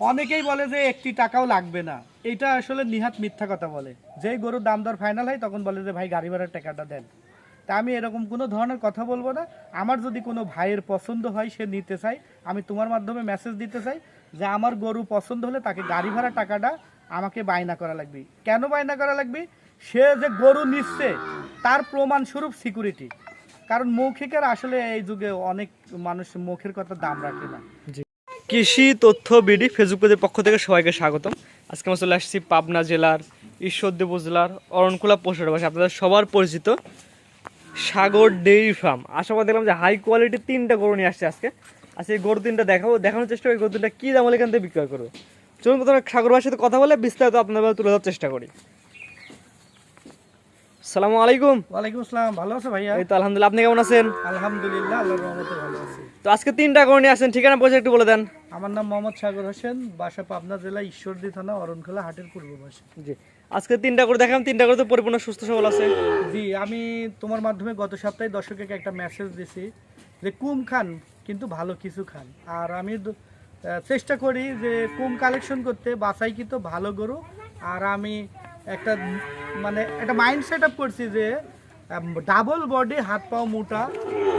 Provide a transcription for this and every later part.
অনেকেই বলে যে একটি টাকাও লাগবে না। এটা আসলে নিহাত মিথ্যা কথা বলে। যেই গরুর দাম দর ফাইনাল হয়, তখন বলে যে, ভাই, গাড়ি ভাড়ার টাকাটা দেন। তা আমি এরকম কোনো ধরনের কথা বলব না। আমার যদি কোনো ভাইয়ের পছন্দ হয়, সে নিতে চাই আমি তোমার মাধ্যমে মেসেজ দিতে চাই যে, আমার গরু পছন্দ হলে তাকে গাড়ি ভাড়া টাকাটা আমাকে বায়না করা লাগবে। কেন বায়না করা লাগবে? সে যে গরু নিচ্ছে, তার প্রমাণস্বরূপ সিকিউরিটি কারণ মৌখিকের আসলে এই যুগে অনেক মানুষ মুখের কথা দাম রাখে না। কৃষি তথ্য বিডি ফেসবুক পেজের পক্ষ থেকে সবাইকে স্বাগতম। আজকে আমরা চলে আসছি পাবনা জেলার ঈশ্বরদী উপজেলার অরণকুলা বাসা। আপনাদের সবার পরিচিত সাগর ডেইরি ফার্ম। আশা করি দেখলাম যে হাই কোয়ালিটির তিনটা গরু নিয়ে আসছে আজকে। আজকে এই গরু তিনটা দেখাবো। দেখানোর চেষ্টা করি গরু তিনটা কী দাম হলে এখান থেকে বিক্রয় করবে। চলুন প্রথমে সাগর ভাইয়ের সাথে কথা বলে বিস্তারিত আপনাদের তুলে ধরার চেষ্টা করি। সালামু আলাইকুম। ওয়ালাইকুম আসসালাম। ভালো আছো ভাইয়া? এই তো আলহামদুলিল্লাহ। আপনি কেমন আছেন? আলহামদুলিল্লাহ আল্লাহর রহমতে ভালো তো আজকে তিনটা গরু নিয়ে আসছেন ঠিকানা পয়সা একটু বলে দেন। আমার নাম মোহাম্মদ সাগর হোসেন বাসা পাবনা জেলা ঈশ্বরদী থানা অরণখোলা হাটের পূর্ব পাশে। জি আজকে তিনটা করে দেখাম তিনটা করে তো পরিপূর্ণ সুস্থ সবল আছে। জি আমি তোমার মাধ্যমে গত সপ্তাহে দর্শককে একটা মেসেজ দিছি যে কুম খান কিন্তু ভালো কিছু খান। আর আমি চেষ্টা করি যে কুম কালেকশন করতে বাসাই কিন্তু ভালো গরু। আর আমি একটা মানে একটা মাইন্ড সেট আপ করছি যে ডাবল বডি হাত পাও মোটা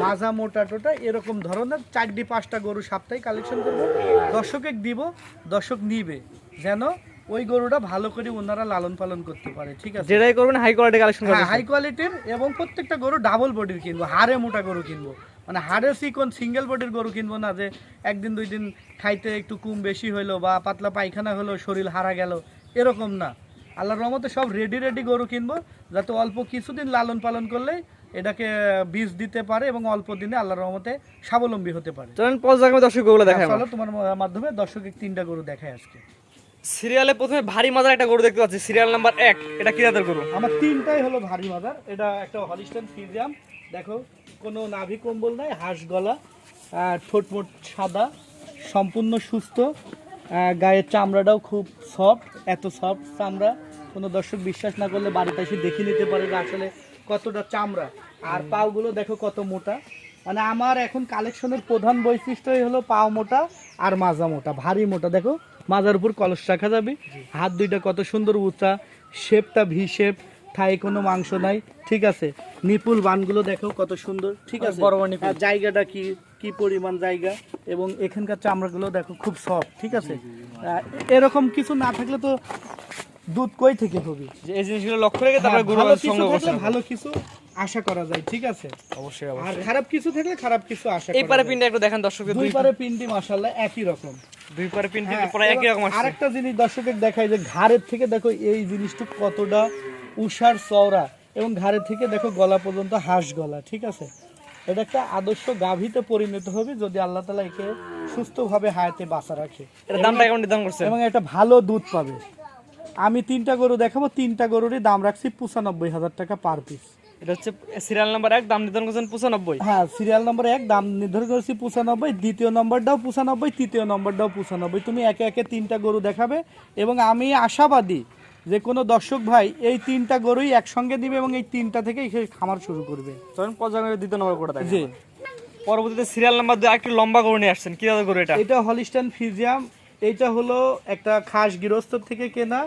মাজা মোটা টোটা এরকম ধরনের। চারটি পাঁচটা গরু সপ্তাহে কালেকশন করব। দর্শকে দিব দর্শক নিবে। যেন ওই গরুটা ভালো করে ওনারা লালন পালন করতে পারে ঠিক আছে? যেটাই করবেন হাই কোয়ালিটি কালেকশন হ্যাঁ হাই কোয়ালিটির এবং প্রত্যেকটা গরু ডাবল বডির কিনবো হাড়ে মোটা গরু কিনবো। মানে হাড়ে চিকন সিঙ্গেল বডির গরু কিনবো না যে একদিন দুই দিন খাইতে একটু কুম বেশি হইল বা পাতলা পায়খানা হলো শরীর হারা গেল এরকম না। আল্লাহর রহমতে সব রেডি রেডি গরু কিনবো যাতে অল্প কিছুদিন লালন পালন করলেই এটাকে বীজ দিতে পারে এবং অল্প দিনে আল্লাহর রহমতে স্বাবলম্বী হতে পারে। চলেন পর্যায়ক্রমে দর্শক দেখাই চলো তোমার মাধ্যমে দর্শক তিনটা গরু দেখায় আজকে। সিরিয়ালে প্রথমে ভারী মাজার একটা গরু দেখতে পাচ্ছি সিরিয়াল নাম্বার এক। এটা কি জাতের গরু? আমার তিনটাই হলো ভারী মাদার। এটা একটা হলিস্টান ফিজিয়াম। দেখো কোনো নাভি কম্বল নাই হাঁস গলা আর ঠোঁট মোট সাদা সম্পূর্ণ সুস্থ গায়ের চামড়াটাও খুব সফট এত সফট চামড়া। কোনো দর্শক বিশ্বাস না করলে বাড়িতে এসে দেখে নিতে পারে আসলে কতটা চামড়া। আর পাওগুলো দেখো কত মোটা। মানে আমার এখন কালেকশনের প্রধান বৈশিষ্ট্যই হলো পাও মোটা আর মাজা মোটা ভারী মোটা। দেখো মাজার উপর কলস রাখা যাবে। হাত দুইটা কত সুন্দর উঁচা শেপটা ভি শেপ থাই কোনো মাংস নাই ঠিক আছে? নিপুল বানগুলো দেখো কত সুন্দর ঠিক আছে? বড়। জায়গাটা কি কি পরিমাণ জায়গা? এবং এখানকার চামড়াগুলো দেখো খুব সফট ঠিক আছে? এরকম কিছু না থাকলে তো দুধ কই থেকে হবে এই জিনিসগুলো লক্ষ্য রেখে তারপরে হ্যাঁ, গরু ভালো কিছু সংগ্রহ থাকলে ভালো কিছু আশা করা যায় ঠিক আছে? অবশ্যই আর খারাপ কিছু থাকলে খারাপ কিছু আশা এই পারে পিনটা একটু দেখেন দর্শকদের দুই পারে পিন্ডি মাশাআল্লাহ একই রকম। দুই পারে পিন হ্যাঁ, পুরো একই রকম আসছে। আরেকটা জিনিস দর্শকের দেখায় যে ঘাড়ের থেকে দেখো এই জিনিসটা কতটা উষার চওড়া এবং ঘাড়ের থেকে দেখো গলা পর্যন্ত হাঁস গলা ঠিক আছে? এটা একটা আদর্শ গাভীতে পরিণত হবে যদি আল্লাহ তালা একে সুস্থভাবে হায়াতে বাঁচা রাখে। এটা দামটা কেমন নির্ধারণ করছে এবং একটা ভালো দুধ পাবে। আমি তিনটা গরু দেখাবো তিনটা গরুরই দাম রাখছি পঁচানব্বই হাজার টাকা পার পিস এটা হচ্ছে সিরিয়াল নাম্বার এক দাম নির্ধারণ করছেন পঁচানব্বই। হ্যাঁ সিরিয়াল নম্বর এক দাম নির্ধারণ করেছি পঁচানব্বই দ্বিতীয় নম্বরটাও পঁচানব্বই তৃতীয় নম্বরটাও পঁচানব্বই। তুমি একে একে তিনটা গরু দেখাবে এবং আমি আশাবাদী যে কোনো দর্শক ভাই এই তিনটা গরুই একসঙ্গে দিবে এবং এই তিনটা থেকেই সে খামার শুরু করবে। পর্যায়ক্রমে দ্বিতীয় নম্বর করে দেখেন জি। পরবর্তীতে সিরিয়াল নাম্বার দুই একটু লম্বা গরু নিয়ে আসছেন। কি গরু এটা? এটা হলিস্টান ফিজিয়াম এইটা হলো একটা খাস গৃহস্থ থেকে কেনা।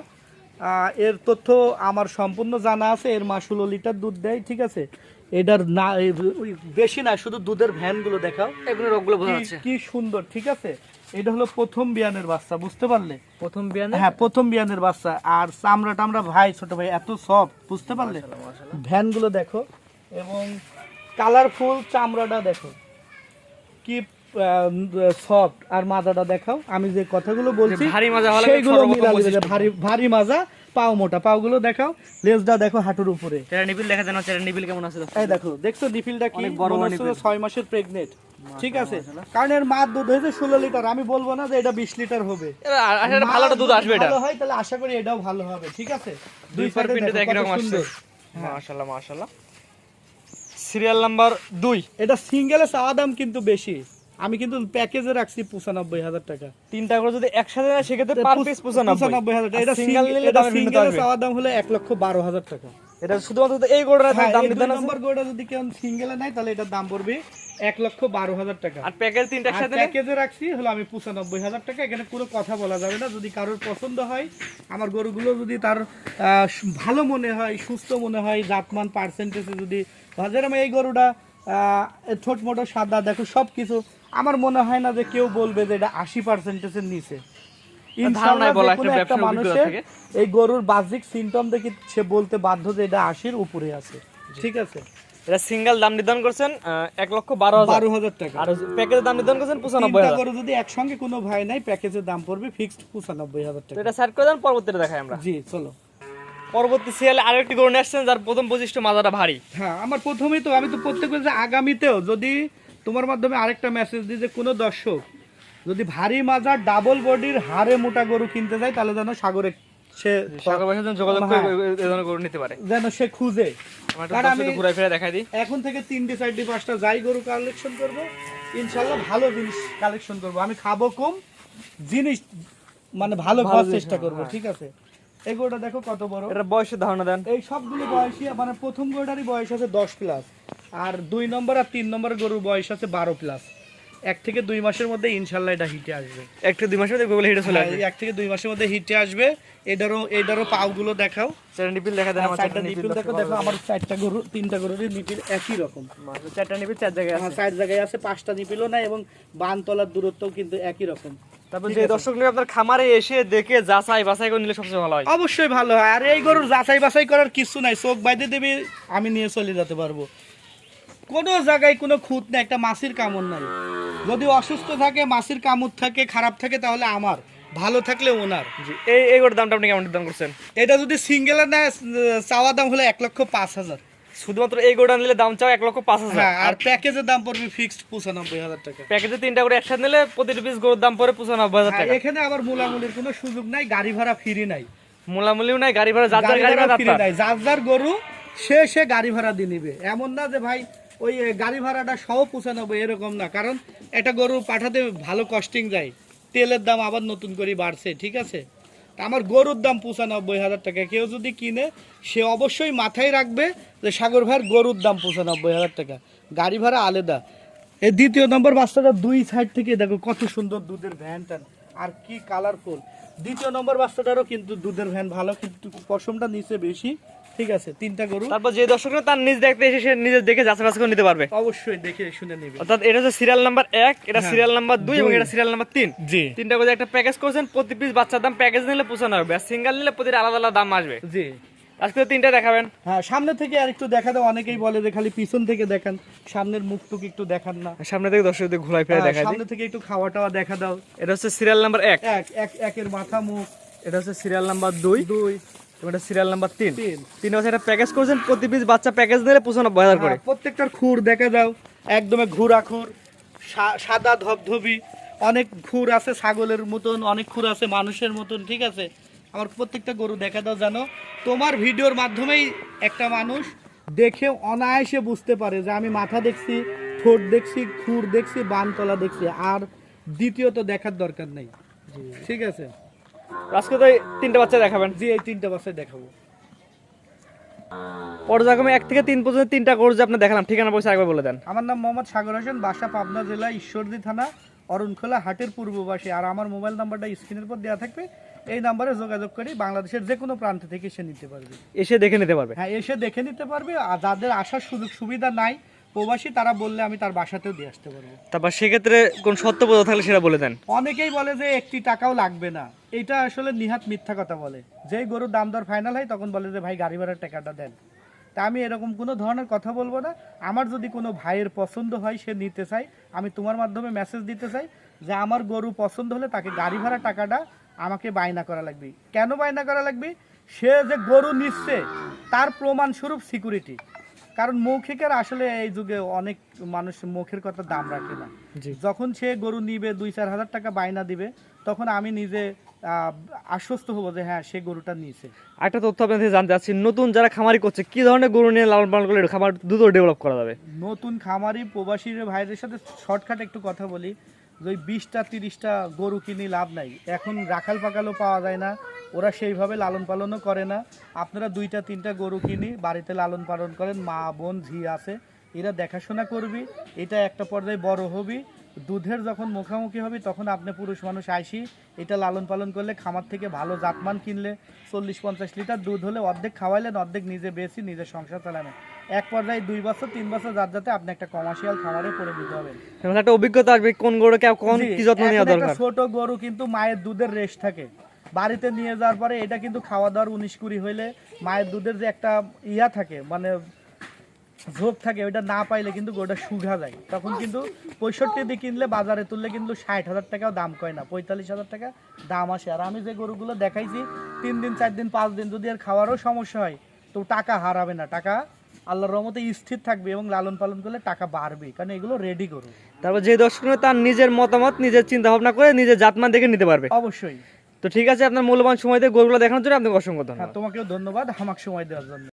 এর তথ্য আমার সম্পূর্ণ জানা আছে। এর মা ষোলো লিটার দুধ দেয় ঠিক আছে? এটার না বেশি না শুধু দুধের ভ্যানগুলো দেখাও। এগুলো রোগগুলো বোঝা কি- যাচ্ছে কি সুন্দর ঠিক আছে? এটা হলো প্রথম বিয়ানের বাচ্চা বুঝতে পারলে? প্রথম বিয়ান? হ্যাঁ প্রথম বিয়ানের বাচ্চা। আর চামড়া টামড়া ভাই ছোট ভাই এত সফট বুঝতে পারলে? ভ্যানগুলো দেখো এবং কালারফুল চামড়াটা দেখো। কি সফট আর মাজাটা দেখাও। আমি যে কথাগুলো বলছি ভারী মাজা সেইগুলো। ভারী ভারী পাও মোটা। পাওগুলো দেখাও লেজটা দেখো হাঁটুর উপরে। দেখা যায় না কেমন আছে এই দেখো দেখছ নিফিলটা কি? বড় মনে মাসের প্রেগনেন্ট ঠিক আছে? কারণ এর মার দুধ হয়েছে ষোলো লিটার আমি বলব না যে এটা বিশ লিটার হবে। এটা আর- আর এটা ভালো দুধ আসবে এটা। ভালো হয় তাহলে আশা করি এটাও ভালো হবে। ঠিক আছে? দুই পার side এ পিনটা দেখো একই রকম আসছে। মাশাআল্লাহ মাশাআল্লাহ। সিরিয়াল নাম্বার দুই। এটা সিঙ্গেলে চাওয়া দাম কিন্তু বেশি। আমি কিন্তু প্যাকেজে রাখছি পঁচানব্বই হাজার টাকা। তিনটা করে যদি একসাথে নেয় সেক্ষেত্রে পার পিস পঁচানব্বই। হাজার টাকা। এটা সিঙ্গেল নিলে এটা সিঙ্গেলে আসবে। চাওয়া দাম হলো এক লক্ষ বারো হাজার টাকা। এটা শুধুমাত্র এই গরুটার হ্যাঁ, দাম আছে? নম্বর গরুটা যদি কেউ সিঙ্গেলে নেয় তাহলে এটার দাম পড়বে এক লক্ষ বারো হাজার টাকা। আর প্যাকেজ তিনটা একসাথে প্যাকেজে রাখছি হলো আমি পঁচানব্বই হাজার টাকা। এখানে কোনো কথা বলা যাবে না। যদি কারোর পছন্দ হয় আমার গরুগুলো যদি তার ভালো মনে হয় সুস্থ মনে হয় জাতমান পার্সেন্টেজে যদি যেরকম এই গরুটা ছোট মোটো সাদা দেখো সব কিছু আমার মনে হয় না যে কেউ বলবে যে এটা আশি পার্সেন্টেজের নিচে। একটা মানুষের এই গরুর বাহ্যিক সিমটম দেখে সে বলতে বাধ্য যে এটা আশির উপরে আছে। ঠিক আছে? এটা সিঙ্গেল দাম নির্ধারণ করছেন এক লক্ষ বারো হাজার। বারো হাজার টাকা। আর প্যাকেজের দাম নির্ধারণ করছেন পঁচানব্বই হাজার। যদি একসঙ্গে কোনো ভাই নাই প্যাকেজের দাম পড়বে ফিক্সড পঁচানব্বই হাজার টাকা। এটা সাইড করে দেন পরবর্তীতে দেখাই আমরা। জি চলো। পরবর্তী সিরিয়ালে আরেকটি গরু নিয়ে আসছেন যার প্রথম বৈশিষ্ট্য মাজাটা ভারী। হ্যাঁ আমার প্রথমেই তো আমি তো প্রত্যেক বলছি আগামীতেও যদি তোমার মাধ্যমে আরেকটা মেসেজ দিই যে কোনো দর্শক যদি ভারী মাজার ডাবল বডির হাড়ে মোটা গরু কিনতে যায় তাহলে যেন সাগরে সে সাগর ভাইয়ের সাথে যোগাযোগ করে হ্যাঁ। এ ধরনের গরু নিতে পারে। যেন সে খুঁজে। কারণ আমি- ঘুরাই ফিরে দেখাই দিই। এখন থেকে তিনটে চারটে পাঁচটা যাই গরু কালেকশন করব। ইনশাল্লাহ ভালো জিনিস কালেকশন করব। আমি খাব কম জিনিস মানে ভালো ভালো খাওয়ার চেষ্টা করব হ্যাঁ। ঠিক আছে? এই গরুটা দেখো কত বড়। এটা বয়সের ধারণা দেন। এই সবগুলো বয়সী মানে প্রথম গরুটারই বয়স আছে দশ প্লাস আর দুই নম্বর আর তিন নম্বর গরুর বয়স আছে বারো প্লাস এক থেকে দুই মাসের মধ্যে ইনশাল্লাহ এটা হিটে আসবে। একটু দুই মাসের মধ্যে গুগল হিটে চলে হ্যাঁ, আসবে। এক থেকে দুই মাসের মধ্যে হিটে আসবে। এটারও এটারও পাওগুলো দেখাও। চারটা নিপিল দেখা দেন আমার চারটা নিপিল দেখো দেখো আমার চারটা গরু তিনটা গরুর নিপিল একই রকম। চারটা নিপিল চার জায়গায় হ্যাঁ আছে। চার জায়গায় আছে পাঁচটা নিপিলও নাই এবং বান তলার দূরত্বও কিন্তু একই রকম। তারপর যে দর্শক আপনার খামারে এসে দেখে যাচাই বাছাই করে নিলে সবচেয়ে ভালো হয়। অবশ্যই ভালো হয়। আর এই গরুর যাচাই বাছাই করার কিছু নাই। চোখ বাইতে দেবে আমি নিয়ে চলে যেতে পারব। কোনো জায়গায় কোনো খুঁত নেই একটা কামড় নাই। যদি অসুস্থ থাকে মাসির কামড় থাকে খারাপ থাকে তাহলে আমার। ভালো থাকলে ওনার। এই এই গরুর দামটা আপনি কেমন দাম করছেন? এটা যদি সিঙ্গেলের নেয় চাওয়া দাম হলে এক লক্ষ পাঁচ হাজার। শুধুমাত্র এই গরুটা নিলে দাম চাও এক লক্ষ পাঁচ হাজার। হ্যাঁ আর প্যাকেজের দাম পড়বে ফিক্সড পঁচানব্বই হাজার টাকা। প্যাকেজে তিনটা করে একসাথে নিলে প্রতিটি পিস গরুর দাম পড়ে পঁচানব্বই হাজার হ্যাঁ, টাকা। এখানে আবার মূলামূলির কোনো সুযোগ নাই গাড়ি ভাড়া ফ্রি নাই। মূলামূলিও নাই গাড়ি ভাড়া যার যার গাড়ি গাড়ি ভাড়া ফ্রি নাই। যার যার গরু সে সে গাড়ি ভাড়া দিয়ে নিবে। এমন না যে ভাই ওই গাড়ি ভাড়াটা সহ পৌঁছানোবে এরকম না। কারণ একটা গরু পাঠাতে ভালো কস্টিং যায় তেলের দাম আবার নতুন করে বাড়ছে ঠিক আছে? আমার গরুর দাম পঁচানব্বই হাজার টাকা। কেউ যদি কিনে, সে অবশ্যই মাথায় রাখবে যে সাগর ভাইয়ের গরুর দাম পঁচানব্বই হাজার টাকা। গাড়ি ভাড়া আলাদা। এই দ্বিতীয় নম্বর বাচ্চাটা দুই সাইড থেকে, দেখো কত সুন্দর দুধের ভ্যান ট্যান আর কি কালারফুল দ্বিতীয় নম্বর বাচ্চাটারও কিন্তু দুধের ভ্যান ভালো, কিন্তু পশমটা নিচে বেশি। ঠিক আছে তিনটা গরু। তারপর যে দর্শক নিয়ে তার নিজ দেখতে এসে সে নিজে দেখে যাচাই বাছাই করে নিতে পারবে। অবশ্যই দেখে শুনে নেবে। অর্থাৎ এটা হচ্ছে সিরিয়াল নাম্বার এক এটা। সিরিয়াল নাম্বার দুই এবং দুই। এটা সিরিয়াল নাম্বার তিন। জি। তিনটা করে একটা প্যাকেজ করছেন প্রতি পিস বাচ্চার দাম প্যাকেজ নিলে পৌঁছানো হবে আর সিঙ্গেল নিলে প্রতিটা আলাদা আলাদা দাম আসবে। জি। আজকে তিনটা দেখাবেন। হ্যাঁ সামনে থেকে আর একটু দেখা দাও অনেকেই বলে যে খালি পিছন থেকে দেখান সামনের মুখ টুক একটু দেখান না। সামনে থেকে দর্শকদের ঘোরাই ফিরে হ্যাঁ, দেখা সামনে থেকে একটু খাওয়া টাওয়া দেখা দাও। এটা হচ্ছে সিরিয়াল নাম্বার এক। এক এক একের মাথা মুখ। এটা হচ্ছে সিরিয়াল নাম্বার দুই। দুই। এবং এটা সিরিয়াল নাম্বার তিন। তিন। প্যাকেজ করছেন প্রতি পিস বাচ্চা প্যাকেজ নিলে পঁচানব্বই হাজার করে। হ্যাঁ, প্রত্যেকটার খুর দেখা দাও একদমে ঘুরা খুর সাদা ধবধবি অনেক খুর আছে ছাগলের মতন অনেক খুর আছে মানুষের মতন ঠিক আছে? আমার প্রত্যেকটা গরু দেখা দাও জানো তোমার ভিডিওর মাধ্যমেই একটা মানুষ দেখে অনায়াসে বুঝতে পারে যে আমি মাথা দেখছি ঠোঁট দেখছি খুর দেখছি বানতলা দেখছি আর দ্বিতীয়ত দেখার দরকার নেই। ঠিক আছে? আজকে তো তিনটা বাচ্চা দেখাবেন। জি এই তিনটা বাসায় দেখাবো। পর্যায়ক্রমে এক থেকে তিন পর্যন্ত তিনটা কোর্স আপনি দেখালাম ঠিকানা পয়সা একবার বলে দেন। আমার নাম মোহাম্মদ সাগর হোসেন বাসা পাবনা জেলা ঈশ্বরদী থানা অরণখোলা হাটের পূর্ববাসী আর আমার মোবাইল নাম্বারটা স্ক্রিনের উপর দেওয়া থাকবে। এই নাম্বারে যোগাযোগ করে বাংলাদেশের যে কোনো প্রান্ত থেকে এসে নিতে পারবে। এসে দেখে নিতে পারবে। হ্যাঁ এসে দেখে নিতে পারবে। আর যাদের আসার সুযোগ সুবিধা নাই প্রবাসী তারা বললে আমি তার বাসাতেও দিয়ে আসতে পারব। তারপর সেক্ষেত্রে কোন সত্য বোধ থাকলে সেটা বলে দেন। অনেকেই বলে যে একটি টাকাও লাগবে না। এটা আসলে নিহাত মিথ্যা কথা বলে। যেই গরুর দাম দর ফাইনাল হয় তখন বলে যে ভাই গাড়ি ভাড়ার টাকাটা দেন। তা আমি এরকম কোনো ধরনের কথা বলব না। আমার যদি কোনো ভাইয়ের পছন্দ হয় সে নিতে চাই। আমি তোমার মাধ্যমে মেসেজ দিতে চাই যে আমার গরু পছন্দ হলে তাকে গাড়ি ভাড়া টাকাটা আমাকে বায়না করা লাগবে। কেন বায়না করা লাগবে? সে যে গরু নিচ্ছে তার প্রমাণস্বরূপ সিকিউরিটি কারণ মৌখিকের আসলে এই যুগে অনেক মানুষ মুখের কথা দাম রাখে না। যখন সে গরু নিবে দুই চার হাজার টাকা বায়না দিবে তখন আমি নিজে আশ্বস্ত হব যে হ্যাঁ সে গরুটা নিয়েছে। একটা তথ্য আপনার থেকে জানতে চাচ্ছি নতুন যারা খামারি করছে কি ধরনের গরু নিয়ে লালন পালন করলে খামার দ্রুত ডেভেলপ করা যাবে? নতুন খামারি প্রবাসী ভাইদের সাথে শর্টকাট একটু কথা বলি। যে ওই বিশটা, তিরিশটা গরু কিনি লাভ নাই। এখন রাখাল পাকালও পাওয়া যায় না, ওরা সেইভাবে লালন পালনও করে না। আপনারা দুইটা, তিনটা গরু কিনি বাড়িতে লালন পালন করেন, মা, বোন, ঝি আছে, এরা দেখাশোনা করবি, এটা একটা পর্যায়ে বড় হবি। দুধের যখন মুখামুখি হবি, তখন আপনি পুরুষ মানুষ আইসি, এটা লালন পালন করলে খামার থেকে ভালো জাতমান কিনলে চল্লিশ, পঞ্চাশ লিটার দুধ হলে অর্ধেক খাওয়াইলেন, অর্ধেক নিজে বেশি নিজের সংসার চালানো এক পর্যায়ে দুই বছর তিন বছর যার যাতে আপনি একটা কমার্শিয়াল খামারে করে দিতে হবে তাহলে একটা অভিজ্ঞতা আসবে কোন গরুকে কোন কি যত্ন নেওয়া দরকার? ছোট গরু কিন্তু মায়ের দুধের রেশ থাকে। বাড়িতে নিয়ে যাওয়ার পরে এটা কিন্তু খাওয়া দাওয়ার উনিশ কুড়ি হইলে মায়ের দুধের যে একটা ইয়া থাকে মানে ঝোঁক থাকে ওইটা না পাইলে কিন্তু গরুটা শুঘা যায়। তখন কিন্তু পঁয়ষট্টি দিয়ে কিনলে বাজারে তুললে কিন্তু ষাট হাজার টাকাও দাম কয় না পঁয়তাল্লিশ হাজার টাকা দাম আসে। আর আমি যে গরুগুলো দেখাইছি তিন দিন চার দিন পাঁচ দিন যদি আর খাওয়ারও সমস্যা হয় তো টাকা হারাবে না। টাকা আল্লাহর রহমতে স্থির থাকবে এবং লালন পালন করলে টাকা বাড়বে কারণ এগুলো রেডি করুন তারপর যে দর্শক নেবে তার নিজের মতামত নিজের চিন্তা ভাবনা করে নিজের জাতমান দেখে নিতে পারবে। অবশ্যই। তো ঠিক আছে আপনার মূল্যবান সময় দিয়ে গরুগুলো দেখানোর জন্য আপনাকে অসংখ্য ধন্যবাদ। হ্যাঁ তোমাকেও ধন্যবাদ আমাকে সময় দেওয়ার জন্য।